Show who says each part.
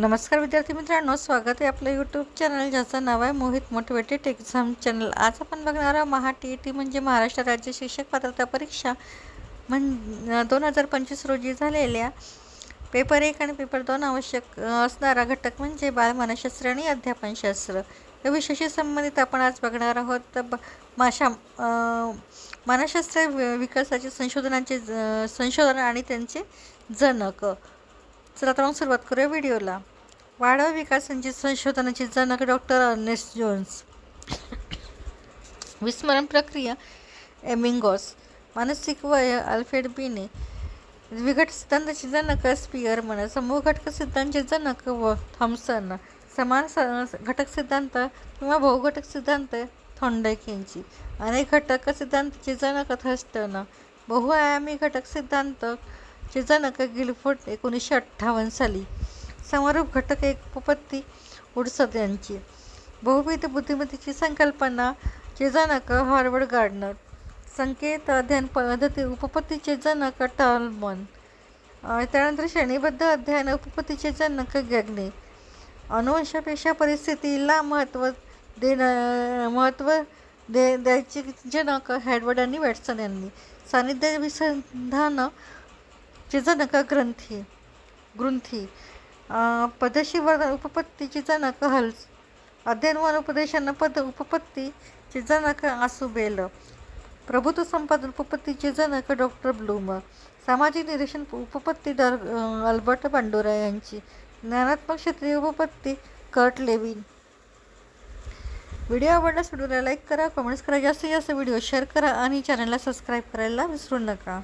Speaker 1: नमस्कार विद्यार्थी मित्रांनो स्वागत आहे आपलं यूट्यूब चॅनल ज्याचं नाव आहे मोहित मोटिवेटेड एक्झाम चॅनल आज आपण बघणार आहोत महा टी ई टी म्हणजे महाराष्ट्र राज्य शिक्षक पात्रता परीक्षा म्हण दोन हजार पंचवीस रोजी झालेल्या पेपर एक आणि पेपर दोन आवश्यक असणारा घटक म्हणजे बालमानसशास्त्र आणि अध्यापनशास्त्र. या विषयाशी संबंधित आपण आज बघणार आहोत. तर ब माशा मानसशास्त्र विकासाचे संशोधनाचे ज- संशोधन आणि त्यांचे जनक. चला तर मग सुरुवात करूया व्हिडिओला. वाढव विकासांची संशोधनाची जनक डॉक्टर अर्नेस्ट जोन्स. विस्मरण प्रक्रिया एमिंगॉस मानसिक वय अल्फ्रेड बीने विघट सिद्धांताचे जनक स्पियरमन समूह घटक सिद्धांताचे जनक व थॉम्सन समान स घटक सिद्धांत किंवा बहुघटक सिद्धांत थोंडक यांची. अनेक घटक सिद्धांताचे जनक थस्टन बहुआयामी घटक सिद्धांत चे जनक गिलफोर्ड एकोणीसशे अठ्ठावन्न साली. समारोप घटक एक उपपत्ती उडसद यांची. बहुविध बुद्धिमत्तेची संकल्पना चे जनक हार्वर्ड गार्डनर. संकेत अध्ययन पद्धती उपपत्तीचे जनक टॉलमन. त्यानंतर श्रेणीबद्ध अध्ययन उपपत्तीचे जनक गॅग्ने. अनुवंशापेक्षा परिस्थितीला महत्त्व देणं महत्त्व दे द्यायचे जनक हॅडवर्ड आणि वॅटसन यांनी. सानिध्य विसंधानं जिचा नका ग्रंथी ग्रंथी अं, पदशी वर्धन उपपत्तीचे जनक हल्स अध्ययनवान उपदेशांना पद उपपत्ती उपपत्तीचे आसू आसुबेल प्रभुत्व संपादन उपपत्तीचे जनक डॉक्टर ब्लूम सामाजिक निरीक्षण उपपत्ती डॉ अल्बर्ट बांडोरा यांची ज्ञानात्मक क्षेत्रीय उपपत्ती कर्ट लेविन. व्हिडिओ आवडल्यास व्हिडिओला लाईक करा कमेंट्स करा जास्तीत जास्त व्हिडिओ शेअर करा आणि चॅनलला सबस्क्राईब करायला विसरू नका.